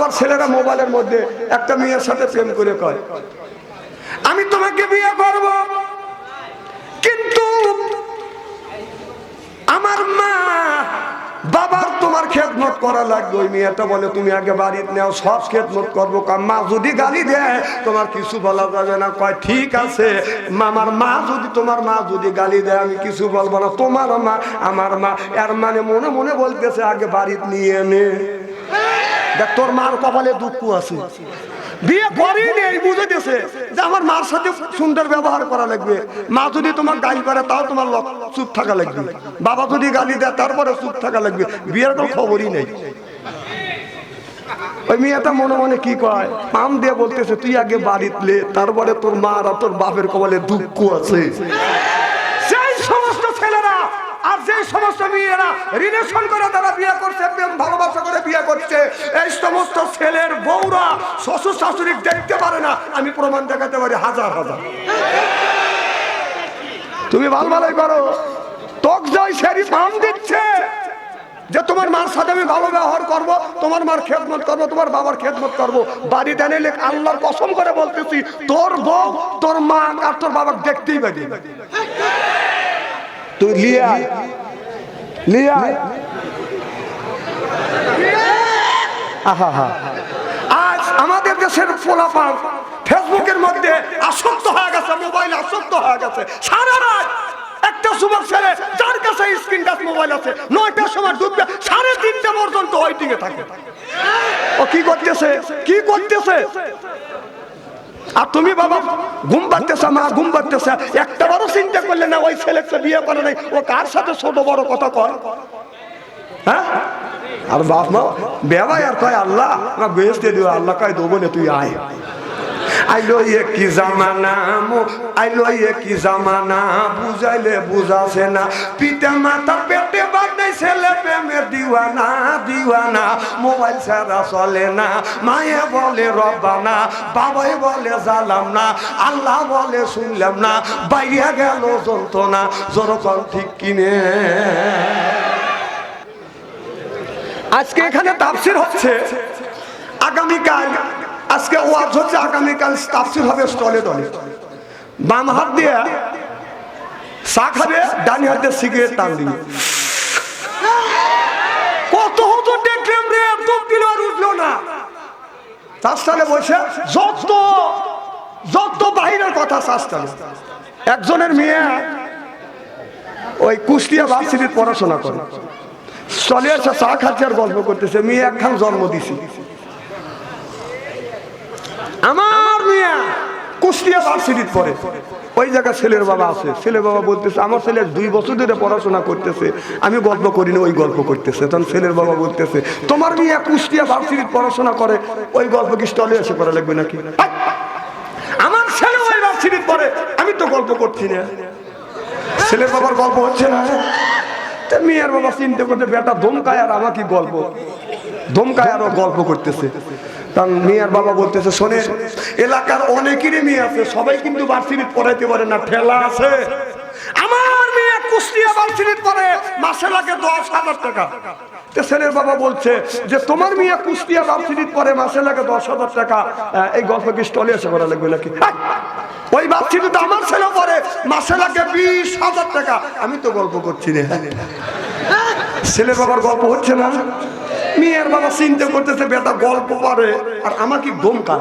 আবার ছেলেরা মোবাইলের মধ্যে একটা মেয়ের সাথে প্রেম করে কয়, আমি তোমাকে বিয়ে করব। কিন্তু আমার মা বাবার তোমার খেত খেদমত করা লাগবে। ওই মেয়েটা বলে, তুমি আগে বাড়িতে নেও, সব খেত খেদমত করব। মা যদি গালি দেয়, তোমার কিছু বলা যাবে না। কয়, ঠিক আছে আমার মা যদি, তোমার মা যদি গালি দেয়, আমি কিছু বলব না। তোমার মা, আমার মা। এর মানে মনে মনে বলতেছে, আগে বাড়িতে নিয়ে নে। দেখ, তোর মার কপালে দুঃখ আছে। বিয়ে করেই নেই, বুঝে দিয়েছে যে আমার মার সাথে সুন্দর ব্যবহার করা লাগবে। মা যদি তোমার গালি করে তাও তোমার চুপ থাকা লাগবে। বাবা যদি গালি দেয়, তারপরে চুপ থাকা লাগবে। বিয়ের কোনো খবরই নেই। ওই মেয়েটা মনে মনে কি কয়? পাম দিয়ে বলতেছে, তুই আগে বাড়িতে তারপরে তোর মা আর তোর বাপের কপালে দুঃখ আছে। সেই সমস্ত সমস্ত মেয়েরা রিলেশন করে তারা বিয়ে করছে, প্রেম ভালোবাসা করে বিয়ে করছে। এই সমস্ত ছেলের বউরা শ্বশুর শাশুড়ি দেখতে পারে না। আমি প্রমাণ দেখাতে পারি, হাজার হাজার। তুমি ভালো ভালোই করো। তক যাই সেরি পাম দিচ্ছে। যে তোমার মার সাথে আমি ভালো ব্যবহার করব, তোমার মার খেদমত করব, তোমার বাবার খেদমত করব। বাড়িতে এনে আল্লাহর কসম করে বলতেছি, তোর বউ, তোর মা, আর তোর বাবা দেখতেই পাবি তুই লিয়ে আয় লিয়ে। আয় আহা। হা আজ আমাদের দেশের পোলাপান ফেসবুকের মধ্যে আসক্ত হয়ে গেছে, মোবাইল আসক্ত হয়ে গেছে। সারা রাত একটা যুবক ছেলে যার কাছে স্ক্রিন টাচ মোবাইল আছে, নয়টার সময় ডুববে সাড়ে তিনটা পর্যন্ত এ থাকে। ও কি করতেছে? কি করতেছে? আর তুমি বাবা, ঘুম পাচ্ছে মা ঘুম পাচ্ছে একটা বারও চিন্তা করলে না, ওই ছেলেকে বিয়ে করে নাই। ও কার সাথে ছোট বড় কথা কয়? হ্যাঁ? আর বাপ মা বেবাই আর কয়, আল্লাহ বেহেস্তে দিও, আল্লাহ কয়, দেবো না, তুই আয়। আইলো কি জামানা আইলো কি জামানা, বুঝাইলে বুঝাছে না। পিতা মাতা পেটে বাদাই ছেলে প্রেমে দিওয়ানা দিওয়ানা। মোবাইল ছাড়া চলে না। মায়ে বলে, রব্বানা। বাবাই বলে জালাম না। আল্লাহ বলে, শুনলাম না। বাইরে গেল যন্ত্রণা জোরকম ঠিক কিনে। আজকে এখানে তাফসির হচ্ছে, আগামীকাল আজকে ওয়াজ হচ্ছে আগামীকাল তাফসির হবে স্টলে দলে। বাম হাত দিয়ে চা খাবে, ডানি হাত দিয়ে সিগারেট টান দিবে। কত হতো দেখলাম রে, একদম দিল আর উঠল না। তার বলছে, যত যত বাহিরের কথা শাস্তালে একজনের মেয়ে ওই কুষ্টিয়া ভার্সিটির পড়াশোনা করে। চলে আসছে চা খাচ্ছে আর গল্প করতেছে, মেয়ে একখান জন্ম দিছি। আমার মেয়ে কুষ্টিয়া ভার্সিটির পরে ওই জায়গায় ছেলের বাবা আছে। ছেলে বাবা বলতেছে, আমার ছেলে দুই বছর ধরে পড়াশোনা করতেছে। আমি গল্প করি না, ওই গল্প করতেছে। তখন ছেলের বাবা বলতেছে, তোমার মেয়ে কুষ্টিয়া ভার্সিটির পড়াশোনা করে, ওই গল্প কি স্টলে এসে করা লাগবে নাকি? আমার ছেলে ওই ভার্সিটির পরে আমি তো গল্প করছি না। ছেলের বাবার গল্প হচ্ছে না। মেয়ের বাবা চিনতে করতে বেটা ধমকায় আর আমাকে গল্প ধমকায় আরও গল্প করতেছে। কারণ মেয়ের বাবা বলতেছে, শোনেন, এলাকার অনেকেরই মেয়ে আছে, সবাই কিন্তু বার্ষিক পড়াইতে পারে না, ঠেলা আছে। আমার মেয়ে কুষ্টিয়া বার্ষিক পরে মাসে লাগে দশ হাজার টাকা। ছেলের বাবা বলছে যে, তোমার মেয়ে কুষ্টিয়া বার্ষিক পরে মাসে লাগে দশ হাজার টাকা। এই গল্প কি স্টলে এসে করা লাগবে নাকি! ওই বাচ্চিটা তো আমার ছেলে পরে মাসে লাগে বিশ হাজার টাকা। আমি তো গল্প করছি রে ছেলের বাবার গল্প হচ্ছে না? মেয়ের বাবা চিন্তা করতেছে, বেটা, গল্প পারে আর আমাকে ধমকা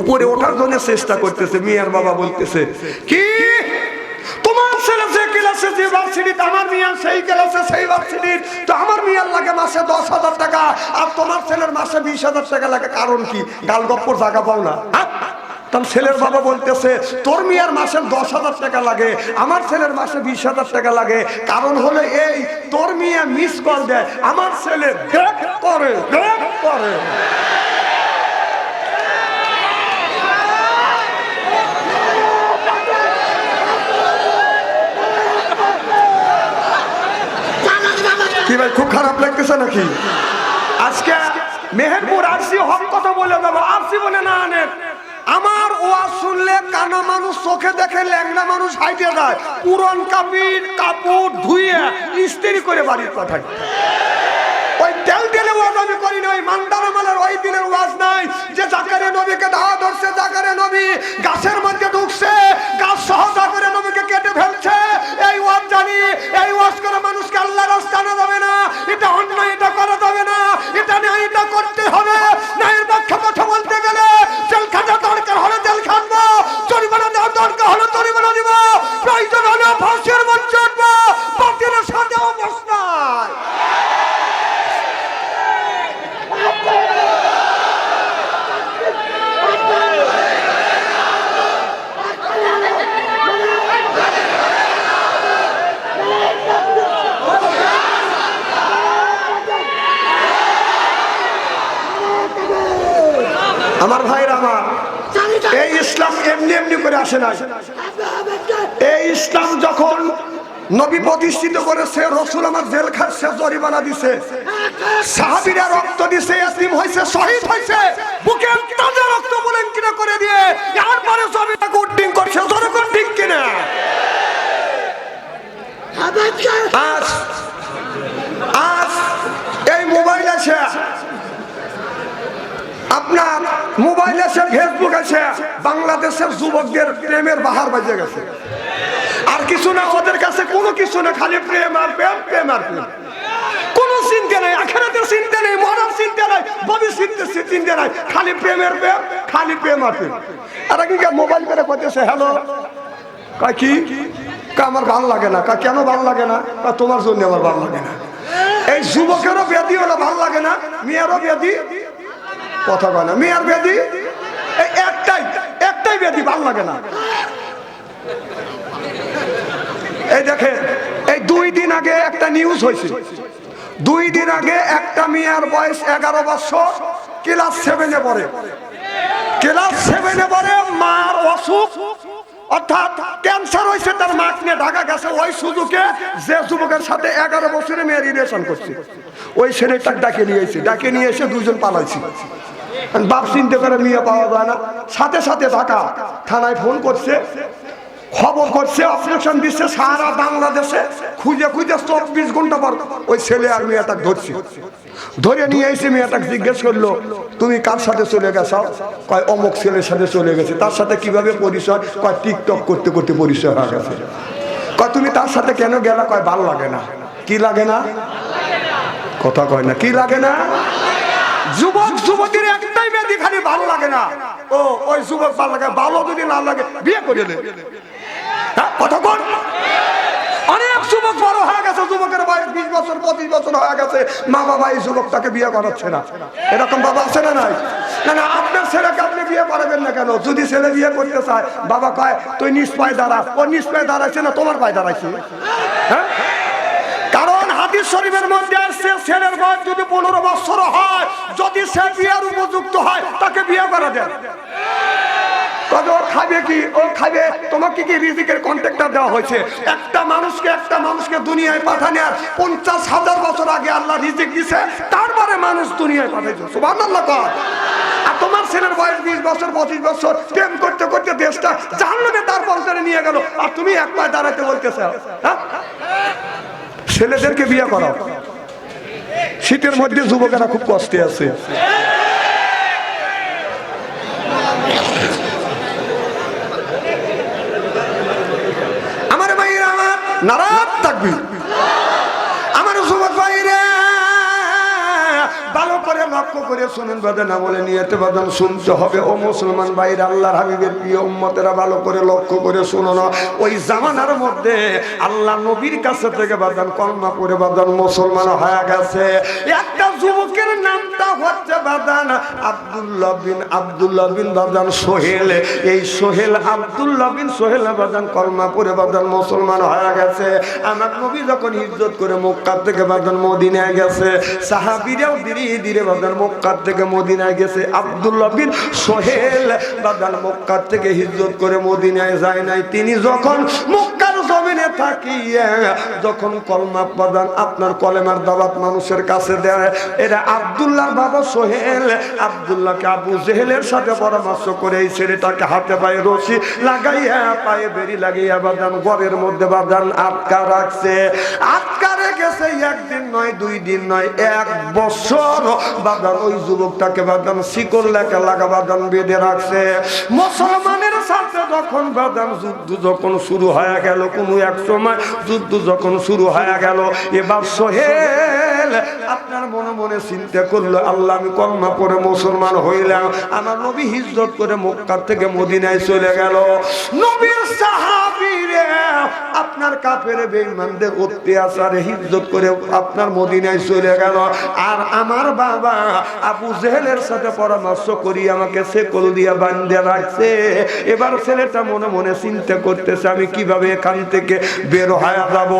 উপরে ওঠার জন্য চেষ্টা করতেছে, মেয়ের বাবা বলতেছে, কি? তোমার যে যে আমার সেই লাগে মাসে দশ হাজার টাকা, আর তোমার ছেলের মাসে বিশ হাজার টাকা লাগে। কারণ কি? গাল গপ্পর জায়গা পাও না? তার ছেলের বাবা বলতেছে, তোর মেয়ের মাসে দশ হাজার টাকা লাগে, আমার ছেলের মাসে বিশ হাজার টাকা লাগে। কারণ হলো এই, তোর মেয়ে মিস কল দেয়, আমার ছেলে করে করে। কি ভাই, খুব খারাপ লাগতেছে নাকি? আজকে মেহেরপুর আরসি হক কথা বলে দেবো, আরসি বলে না আনেন না গাছের মধ্যে ঢুকছে, গাছ সহ জাকারে নবীকে কেটে ফেলছে। এই ওয়াজ জানি, এই ওয়াজ করে মানুষকে আল্লাহ রাস্তা যাবে না। এটা অন্যায়, এটা করা যাবে না। এটা নিয়ে এটা করতে হবে। ন্যায়ের পক্ষে কথা বলতে গেলে জেল খাটা দরকার হলে জেল খাটবো জরিমানা দেওয়ার দরকার হলে জরিমানা দিব প্রয়োজন হলে ফাঁসির মঞ্চে উঠবো বাতিলের সাথে অবস্থায় আমার ভাইরা আমার এই ইসলাম এমনি এমনি করে আসে না এই ইসলাম যখন নবী প্রতিষ্ঠিত করেছে রসুল আমার জেল খাচ্ছে জরিমানা দিছে। সাহাবিরা রক্ত দিছে হয়েছে শহীদ হয়েছে। বাংলাদেশের যুবকদের প্রেমের বাহার বাজে গেছে। আর কিছু না, ওদের কাছে কোনো কিছু না, খালি প্রেম আর প্রেম প্রেম আর প্রেম। কোনো লাগে না। তোমার জন্য আমার ভালো লাগে না। এই যুবকেরও ব্যাধি হলো ভালো লাগে না, মেয়েরও ব্যাধি কথা মেয়ের ব্যাধি একটাই ব্যাধি ভালো লাগে না। এই দেখে এই দুই দিন আগে একটা নিউজ হয়েছে। দুই দিন আগে একটা মেয়ের বয়স এগারো বছর ক্লাস সেভেনে পড়ে। ক্লাস সেভেনে পড়ে, মার অসুখ। অর্থাৎ ক্যান্সার হয়েছে, তার মাক নিয়ে ঢাকা গেছে। ওই সুযোগে যে যুবকের সাথে এগারো বছরে মেয়ের রিলেশন করছে। ওই ছেলেটাকে ডাকে নিয়ে এসে, ডাকে নিয়ে এসে দুজন পালাইছি। বাপ চিনতে করে মেয়ে পাওয়া যায় না। সাথে সাথে ঢাকা থানায় ফোন করছে, খবর করছে অপারেশন দিচ্ছে, সারা বাংলাদেশে খুঁজে খুঁজে চব্বিশ ঘণ্টা পর ওই ছেলে আর মেয়েটাকে ধরছে। ধরে নিয়ে এসে মেয়েটাকে জিজ্ঞেস করল, তুমি কার সাথে চলে গেছো? কয়, অমুক ছেলের সাথে চলে গেছে। তার সাথে কীভাবে পরিচয়? কয়, টিকটক করতে করতে পরিচয় হয়ে গেছে। কয়, তুমি তার সাথে কেন গেলা? কয়, ভালো লাগে না। কি লাগে না? কথা কয় না, কি লাগে না? যুবক যুবতীর একটাই ব্যাধি খালি ভালো লাগে না। ও ওই যুবক ভালো লাগে ভালো যদি না লাগে বিয়ে করে দে। হ্যাঁ, কথা অনেক যুবক বড় হয়ে গেছে যুবকের বয়স বিশ বছর পঁচিশ বছর হয়ে গেছে। মা বাবা এই যুবকটাকে বিয়ে করাচ্ছে না। এরকম বাবা আছে না নাই? না না আপনার ছেলেকে আপনি বিয়ে করাবেন না কেন? যদি ছেলে বিয়ে করতে চায় বাবা কয় তুই নিজ পায়ে দাঁড়া। ও নিজ পায়ে দাঁড়াইছে না তোমার পায়ে দাঁড়াইছে? হ্যাঁ? শরীফের মধ্যে আসছে, ছেলের বয়স যদি পনেরো বছর হয়, যদি সে বিয়ের উপযুক্ত হয়, তাকে বিয়ে করা দিছে, তারপরে মানুষ দুনিয়ায় আর তোমার ছেলের বয়স বিশ বছর, পঁচিশ বছর, প্রেম করতে করতে দেশটা জানলে তার পঞ্চারে নিয়ে গেল। আর তুমি এক পায়ে দাঁড়াতে বলতেছ হ্যাঁ? ছেলেদেরকে বিয়ে করাও। শীতের মধ্যে যুবকেরা খুব কষ্টে আছে। আমার ভাই আমার লক্ষ্য করে শুনুন বাদে, না বলে নিয়েতে বাদান শুনতে হবে। ও মুসলমান ভাইরা আল্লাহর হাবিবের প্রিয় উম্মতেরা ভালো করে লক্ষ্য করে শুনো না। ওই জামানার মধ্যে আল্লাহ নবীর কাছে থেকে বাদান কলমা করে বাদান, মুসলমান হয়ে গেছে। একটা যুবকের নামটা হচ্ছে বাদান আব্দুল্লাহ বিন আব্দুল্লাহ বিন বাদান সোহেল। এই সোহেল আব্দুল্লাহ বিন সোহেল বাদান কলমা করে বাদান, মুসলমান হয়ে গেছে। আমার নবী যখন ইজ্জত করে মক্কা থেকে বাদান মদিনায় গেছে, সাহাবিরাও ধীরে ধীরে বাদান মক্কা থেকে মদিনায় গেছে। আবদুল্লাহ বিন সোহেল দাদার মক্কার থেকে হিজরত করে মদিনায় যায় নাই। তিনি যখন মক্কার জমি জমিনে থাকিয়ে যখন কলমা প্রদান আপনার কলেমার দাবাত মানুষের কাছে দেয়, এরা আবদুল্লাহর বাবা সোহেল, আবদুল্লাহকে আবু জেহেলের সাথে পরামর্শ করে এই ছেলেটাকে হাতে পায়ে রশি লাগাইয়া পায়ে বেরি লাগিয়া বাদান ঘরের মধ্যে বাদান আটকা রাখছে। আটকা রেখেছে, একদিন নয়, দুই দিন নয়, এক বছর বাদান ওই যুবকটাকে বাদান শিকল লেখা লাগা বাদান বেঁধে রাখছে। মুসলমানের যখন বাদাম যুদ্ধ যখন শুরু হয়ে গেল, কোনো এক সময় যুদ্ধ যখন শুরু হয়ে গেল, এবার সোহেল আপনার মনে মনে চিন্তা করল, আল্লাহ, আমি কলমা পরে মুসলমান হইলাম, আমার নবী হিজরত করে মক্কার থেকে মদিনায় চলে গেল। নবীর আপনার কাফের বেঈমানদের অত্যাচারে হিজরত করে আপনার মদিনায় চলে গেল। আর আমার বাবা আবু জেহেলের সাথে পরামর্শ করি আমাকে সে সেকল দিয়া বান্ধে রাখছে। এবার ছেলেটা মনে মনে চিন্তা করতেছে, আমি কীভাবে এখান থেকে বের হয়ে যাব?